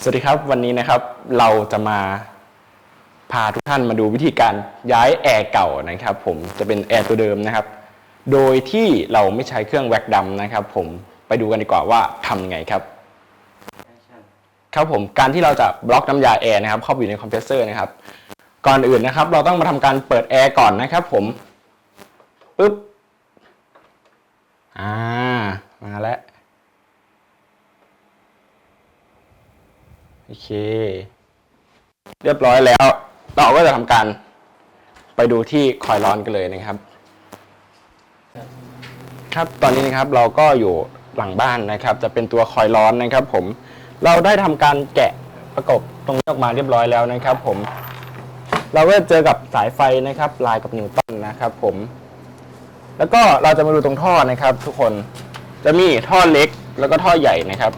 สวัสดีครับวันนี้นะครับเราจะมาพาทุกท่านมาดูวิธีการย้ายแอร์เก่านะครับ ผมจะเป็นแอร์ตัวเดิมนะครับ โดยที่เราไม่ใช้เครื่องแว็กดำนะครับ ผมไปดูกันดีกว่าว่าทำยังไงครับ ครับผมการที่เราจะบล็อกน้ำยาแอร์นะครับ เข้าไปอยู่ในคอมเพรสเซอร์นะครับ ก่อนอื่นนะครับ เราต้องมาทำการเปิดแอร์ก่อนนะครับ ผมปึ๊บอ่ามาแล้ว โอ เค เรียบร้อยแล้ว เราก็จะทำการไปดูที่คอยล์ร้อนกันเลยนะครับ ครับตอนนี้นะครับเราก็อยู่หลังบ้านนะครับ จะเป็นตัวคอยล์ร้อนนะครับ ผมเราได้ทำการแกะประกบตรงนี้ออกมาเรียบร้อยแล้วนะครับ ผม เราก็เจอกับสายไฟนะครับ ลายกับนิวตันนะครับ ผม แล้วก็เราจะมาดูตรงท่อนะครับ ทุกคนจะมีท่อเล็กแล้วก็ท่อใหญ่นะครับ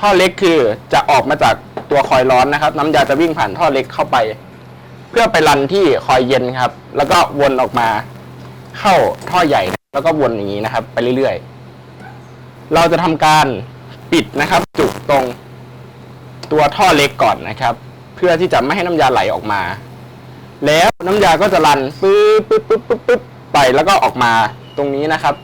ท่อเล็กคือจะออกมาจากตัวคอยร้อนนะครับ น้ำยาจะวิ่งผ่านท่อเล็กเข้าไป เพื่อไปรันที่คอยเย็นครับ แล้วก็วนออกมาเข้าท่อใหญ่ แล้วก็วนอย่างนี้นะครับ ไปเรื่อยๆ เราจะทำการปิดนะครับ จุดตรงตัวท่อเล็กก่อนนะครับ เพื่อที่จะไม่ให้น้ำยาไหลออกมา แล้วน้ำยาก็จะรันปึ๊บปึ๊บปึ๊บปึ๊บปึ๊บไปแล้วก็ออกมาตรงนี้นะครับ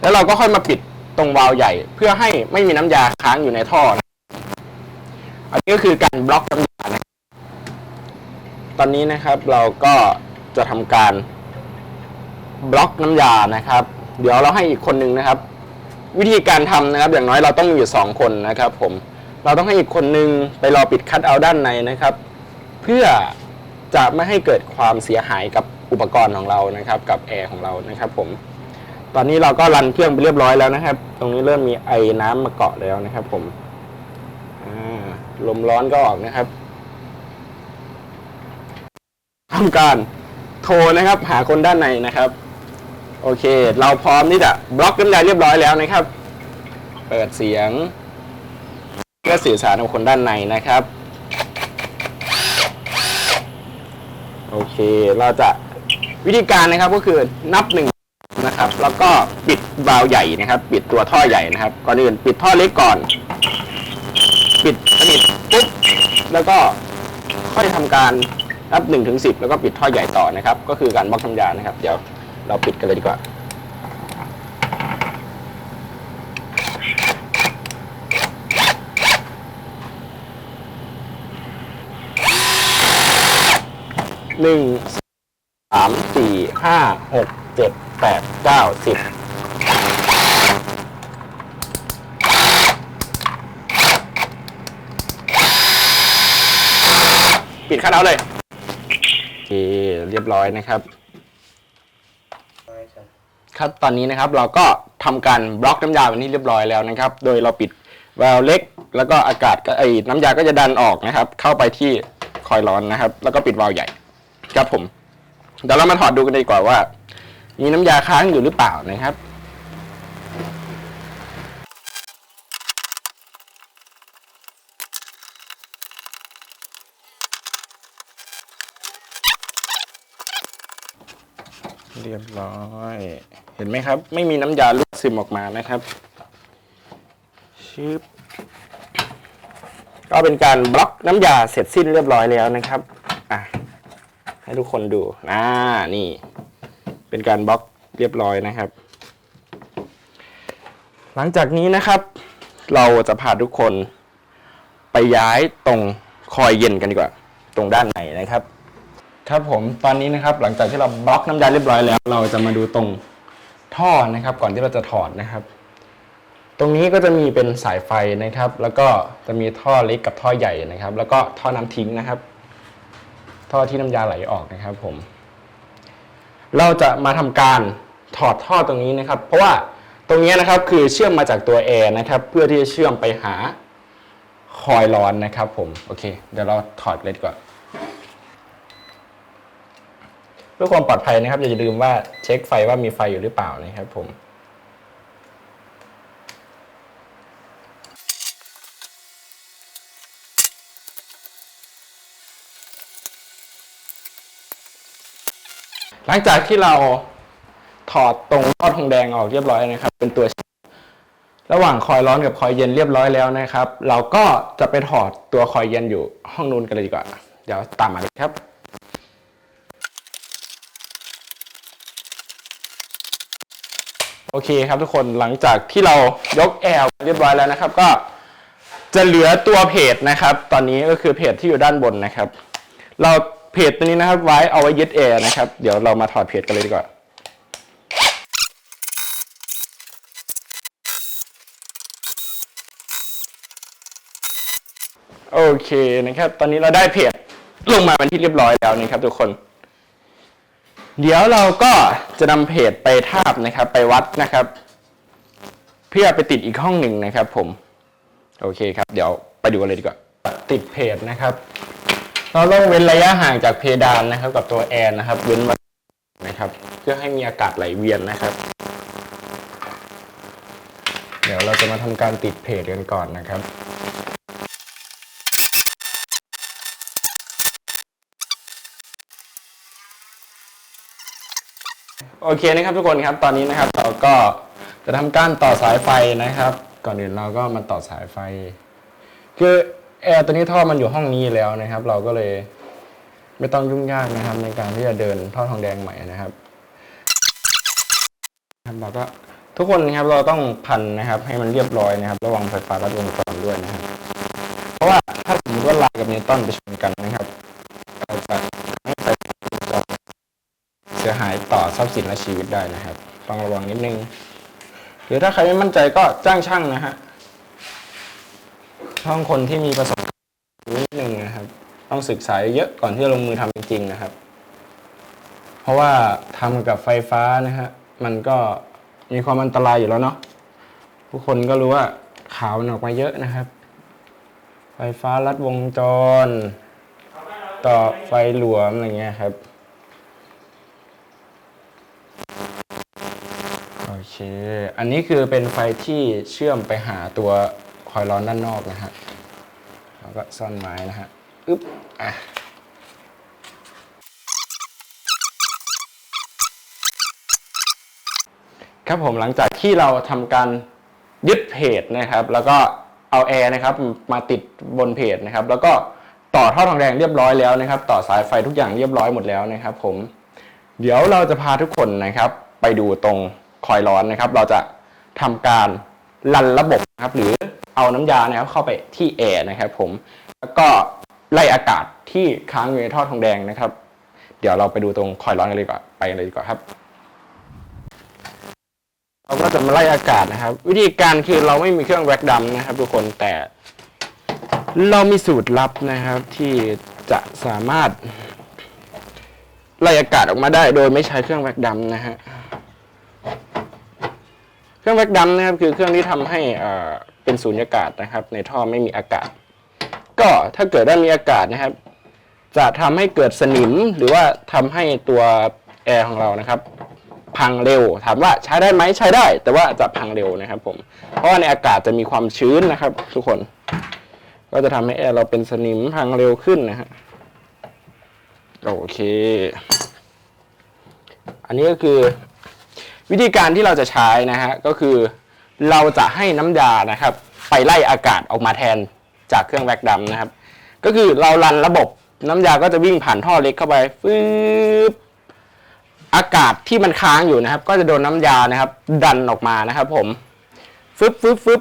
แล้วเราก็ค่อยมาปิด ตรงวาล์วใหญ่ เพื่อให้ไม่มีน้ำยาค้างอยู่ในท่อนะอันนี้ก็คือการบล็อกน้ำยานะตอนนี้นะครับเราก็จะทำการบล็อกน้ำยานะครับ เดี๋ยวเราให้อีกคนหนึ่งนะครับ วิธีการทำนะครับ อย่างน้อยเราต้องมีอยู่สองคนนะครับ ผมเราต้องให้อีกคนหนึ่งไปรอปิดคัทเอาด้านในนะครับ เพื่อจะไม่ให้เกิดความเสียหายกับอุปกรณ์ของเรานะครับ กับแอร์ของเรานะครับ ผม ตอนนี้เราก็รันเครื่องไปเรียบร้อยแล้วนะครับ ตรงนี้เริ่มมีไอ้น้ำมาเกาะแล้วนะครับ ผมลมร้อนก็ออกนะครับทำการโทรนะครับ หาคนด้านในนะครับ โอเค เราพร้อมที่จะบล็อกน้ำยาเรียบร้อยแล้วนะครับ เปิดเสียงก็สื่อสารกับคนด้านในนะครับ โอเค เราจะวิธีการนะครับก็คือนับหนึ่ง นะครับ แล้วก็ปิดวาล์วใหญ่นะครับ ปิดตัวท่อใหญ่นะครับ ก่อนอื่นปิดท่อเล็กก่อน ปิดสนิทปุ๊บแล้วก็ค่อยทำการนับหนึ่งถึงสิบแล้วก็ปิดท่อใหญ่ต่อนะครับ ก็คือการบล็อกทำยานะครับ เดี๋ยวเราปิดกันเลยดีกว่าหนึ่งสามสี่ห้าหกเจ็ด แปดเก้าสิบปิดคัทเอาท์เลยโอเคเรียบร้อยนะครับ ครับตอนนี้นะครับเราก็ทำการบล็อกน้ำยาวันนี้เรียบร้อยแล้วนะครับ โดยเราปิดวาล์วเล็ก แล้วก็อากาศก็ไอ้น้ำยาก็จะดันออกนะครับ เข้าไปที่คอยล์ร้อนนะครับ แล้วก็ปิดวาล์วใหญ่ ครับผม เดี๋ยวเรามาถอดดูกันดีกว่าว่า มีน้ำยาค้างอยู่หรือเปล่านะครับ เรียบร้อย เห็นไหมครับ ไม่มีน้ำยาลุกซึมออกมานะครับชิบก็เป็นการบล็อกน้ำยาเสร็จสิ้นเรียบร้อยแล้วนะครับ อะ ให้ทุกคนดูอ่านี่ เป็นการบล็อกเรียบร้อยนะครับ หลังจากนี้นะครับ เราจะพาทุกคนไปย้ายตรงคอยเย็นกันดีกว่า ตรงด้านในนะครับ ครับผมตอนนี้นะครับ หลังจากที่เราบล็อกน้ำยาเรียบร้อยแล้ว เราจะมาดูตรงท่อนะครับ ก่อนที่เราจะถอดนะครับ ตรงนี้ก็จะมีเป็นสายไฟนะครับ แล้วก็จะมีท่อเล็กกับท่อใหญ่นะครับ แล้วก็ท่อน้ำทิ้งนะครับ ท่อที่น้ำยาไหลออกนะครับ ผม เราจะมาทำการถอดท่อตรงนี้นะครับ เพราะว่าตรงนี้นะครับคือเชื่อมมาจากตัวแอร์นะครับ เพื่อที่จะเชื่อมไปหาคอยล์ร้อนนะครับผมโอเค เดี๋ยวเราถอดเลยดีกว่าเพื่อความปลอดภัยนะครับอย่าลืมว่าเช็คไฟว่ามีไฟอยู่หรือเปล่านะครับผม หลังจากที่เราถอดตรงท่อทองแดงออกเรียบร้อยนะครับ เป็นตัว ระหว่างคอยร้อนกับคอยเย็นเรียบร้อยแล้วนะครับ เราก็จะไปถอดตัวคอยเย็นอยู่ห้องนู้นกันเลยดีกว่า เดี๋ยวตามมาเลยครับโอเคครับทุกคนหลังจากที่เรายกแอร์เรียบร้อยแล้วนะครับ ก็จะเหลือตัวเพจนะครับ ตอนนี้ก็คือเพจที่อยู่ด้านบนนะครับ เรา เพจตัวนี้นะครับไว้เอาไว้ยึดแอร์นะครับ เดี๋ยวเรามาถอดเพจกันเลยดีกว่าโอเคนะครับ ตอนนี้เราได้เพจลงมาเป็นที่เรียบร้อยแล้วนะครับ ทุกคน เดี๋ยวเราก็จะนำเพจไปทาบนะครับ ไปวัดนะครับ เพื่อไปติดอีกห้องหนึ่งนะครับ ผม โอเคครับ เดี๋ยวไปดูกันเลยดีกว่า ติดเพจนะครับ เราต้องเว้นระยะห่างจากเพดานนะครับ กับตัวแอร์นะครับ เว้นไว้นะครับ เพื่อให้มีอากาศไหลเวียนนะครับ เดี๋ยวเราจะมาทำการติดเพจกันก่อนนะครับโอเคนะครับทุกคนครับตอนนี้นะครับเราก็จะทำการต่อสายไฟนะครับ ก่อนอื่นเราก็มาต่อสายไฟ คือ แอร์ตัวนี้ท่อมันอยู่ห้องนี้แล้วนะครับ เราก็เลยไม่ต้องยุ่งยากนะครับ ในการที่จะเดินท่อทองแดงใหม่นะครับครับเราก็ทุกคนนะครับเราต้องพันนะครับ ให้มันเรียบร้อยนะครับ ระวังไฟฟ้ารัดวงจรด้วยนะครับ เพราะว่าถ้าสมมติว่าลายกับนิวตันไปชนกันนะครับเราจะให้ไฟฟ้ารัดวงจรเสียหายต่อทรัพย์สินและชีวิตได้นะครับ ต้องระวังนิดนึงหรือถ้าใครไม่มั่นใจก็จ้างช่างนะฮะ ต้องคนที่มีประสบการณ์นิดนึงนะครับ ต้องศึกษาเยอะก่อนที่จะลงมือทำจริงๆนะครับ เพราะว่าทำกับไฟฟ้านะฮะมันก็มีความอันตรายอยู่แล้วเนาะผู้คนก็รู้ว่าข่าวมันออกมาเยอะนะครับ ไฟฟ้าลัดวงจร ต่อไฟหลวมอะไรเงี้ยครับโอเค อันนี้คือเป็นไฟที่เชื่อมไปหาตัว อยร้อนด้านนอกนะฮะเราก็ซ่อนไม้นะฮะอึ๊บอะครับผมหลังจากที่เราทำการยึดเพจนะครับ แล้วก็เอาแอร์นะครับมาติดบนเพจนะครับ แล้วก็ต่อท่อทองแดงเรียบร้อยแล้วนะครับ ต่อสายไฟทุกอย่างเรียบร้อยหมดแล้วนะครับ ผมเดี๋ยวเราจะพาทุกคนนะครับ ไปดูตรงคอยร้อนนะครับ เราจะทำการรันระบบนะครับ หรือ เอาน้ำยานะครับเข้าไปที่แอร์นะครับ ผมแล้วก็ไล่อากาศที่ค้างอยู่ในท่อทองแดงนะครับ เดี๋ยวเราไปดูตรงคอยล์ร้อนกันเลยดีกว่าไปกันเลยดีกว่าครับเราก็จะมาไล่อากาศนะครับ วิธีการคือเราไม่มีเครื่องแว็กดำนะครับ ทุกคนแต่ เรามีสูตรลับนะครับ ที่จะสามารถ ไล่อากาศออกมาได้ โดยไม่ใช้เครื่องแว็กดำนะฮะเครื่องแว็กดำนะครับ คือเครื่องที่ทำให้อ่า เป็นสูญญากาศนะครับ ในท่อไม่มีอากาศ ก็ถ้าเกิดได้มีอากาศนะครับ จะทำให้เกิดสนิมหรือว่าทำให้ตัวแอร์ของเรานะครับ พังเร็ว ถามว่าใช้ได้ไหมใช้ได้ แต่ว่าจะพังเร็วนะครับ ผม เพราะในอากาศจะมีความชื้นนะครับ ทุกคน ก็จะทำให้แอร์เราเป็นสนิมพังเร็วขึ้นนะฮะโอเค อันนี้ก็คือวิธีการที่เราจะใช้นะฮะก็คือ เราจะให้น้ำยานะครับ ไปไล่อากาศออกมาแทนจากเครื่องแว็กดำนะครับ ก็คือเรารันระบบน้ำยาก็จะวิ่งผ่านท่อเล็กเข้าไปฟืบอากาศที่มันค้างอยู่นะครับ ก็จะโดนน้ำยานะครับ ดันออกมานะครับ ผมฟึบฟึบฟึบ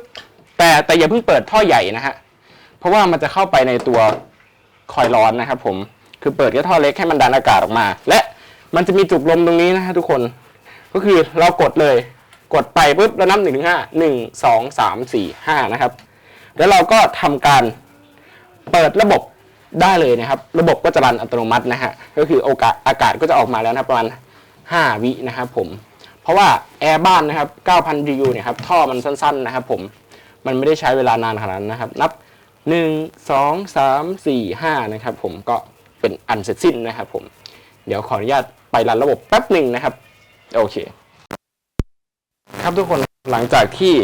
แต่แต่อย่าเพิ่งเปิดท่อใหญ่นะฮะเพราะว่ามันจะเข้าไปในตัวคอยล์ร้อนนะครับ ผมคือเปิดแค่ท่อเล็กให้มันดันอากาศออกมา และมันจะมีจุกลมตรงนี้นะฮะทุกคน ก็คือเรากดเลย กดไปปุ๊บแล้วนับหนึ่งถึงห้าหนึ่งสองสามสี่ห้านะครับ แล้วเราก็ทำการเปิดระบบได้เลยนะครับ ระบบก็จะรันอัตโนมัตินะฮะก็คือโอกาสอากาศก็จะออกมาแล้วนะรประมาณ5วินะครับผมเพราะว่าแอร์บ้านนะครับ9,000 GU เนี่ยครับท่อมันสั้น ๆ นะครับ ผมมันไม่ได้ใช้เวลานานขนาดนั้นนะครับ นับ 1 2 3 4 5 นะครับ ผมก็เป็นอันเสร็จสิ้นนะครับ ผมเดี๋ยวขออนุญาตไปรันระบบแป๊บหนึ่งนะครับ โอเค ครับทุกคนหลังจากที่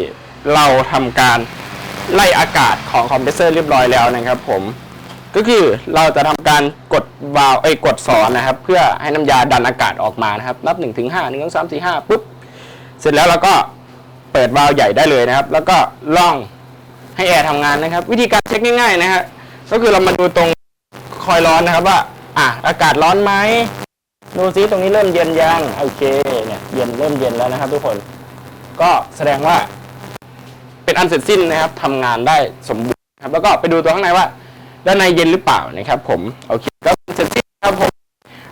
เราทำการไล่อากาศของคอมเพรสเซอร์เรียบร้อยแล้วนะครับ ผมก็คือเราจะทำการกดวาล์วไอ้กดสอนนะครับ เพื่อให้น้ำยาดันอากาศออกมานะครับ นับ1นึ่งถึงห้าหนึ่งสองสามสี่ห้าปุ๊บเสร็จแล้วเราก็เปิดวาล์วใหญ่ได้เลยนะครับ แล้วก็ล่องให้แอร์ทำงานนะครับ วิธีการเช็คง่ายๆนะฮะก็คือเรามาดูตรงคอยร้อนนะครับว่า อะอากาศร้อนไหมดูซิตรงนี้เริ่มเย็นยังโอเคเนี่ยเย็นเริ่มเย็นแล้วนะครับ ทุกคน ก็แสดงว่า เป็นอันเสร็จสิ้นนะครับทำงานได้สมบูรณ์ครับ แล้วก็ไปดูตัวข้างในว่า ด้านในเย็นหรือเปล่านะครับ ผมโอเคก็เสร็จสิ้นครับผม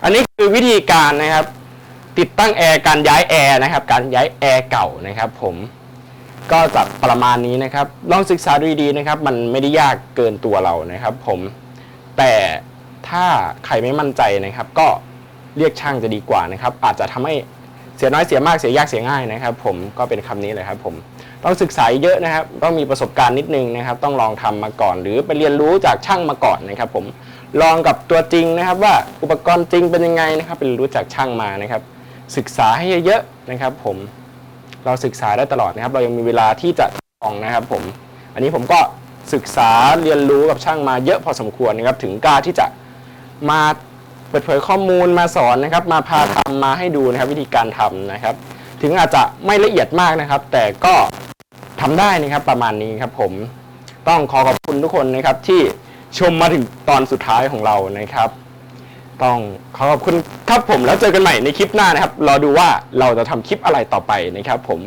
อันนี้คือวิธีการนะครับ ติดตั้งแอร์การย้ายแอร์นะครับ การย้ายแอร์เก่านะครับ ผมก็จะประมาณนี้นะครับ ลองศึกษาดูดีๆนะครับ มันไม่ได้ยากเกินตัวเรานะครับ ผมแต่ถ้าใครไม่มั่นใจนะครับ ก็เรียกช่างจะดีกว่านะครับ อาจจะทำให้ เสียน้อยเสียมากเสียยากเสียง่ายนะครับ ผมก็เป็นคำนี้เลยครับ ผมต้องศึกษาเยอะนะครับต้องมีประสบการณ์นิดนึงนะครับ ต้องลองทำมาก่อน หรือไปเรียนรู้จากช่างมาก่อนนะครับ ผมลองกับตัวจริงนะครับ ว่าอุปกรณ์จริงเป็นยังไงนะครับไปเรียนรู้จากช่างมานะครับ ศึกษาให้เยอะๆนะครับ ผมเราศึกษาได้ตลอดนะครับ เรายังมีเวลาที่จะลองนะครับ ผม อันนี้ผมก็ศึกษาเรียนรู้กับช่างมาเยอะพอสมควรนะครับ ถึงกล้าที่จะมา เปิดเผยข้อมูลมาสอนนะครับ มาพาทำมาให้ดูนะครับ วิธีการทำนะครับ ถึงอาจจะไม่ละเอียดมากนะครับ แต่ก็ทำได้นะครับประมาณนี้ครับผมต้องขอขอบคุณทุกคนนะครับที่ชมมาถึงตอนสุดท้ายของเรานะครับ ต้องขอขอบคุณครับผมแล้วเจอกันใหม่ในคลิปหน้านะครับรอดูว่าเราจะทำคลิปอะไรต่อไปนะครับผม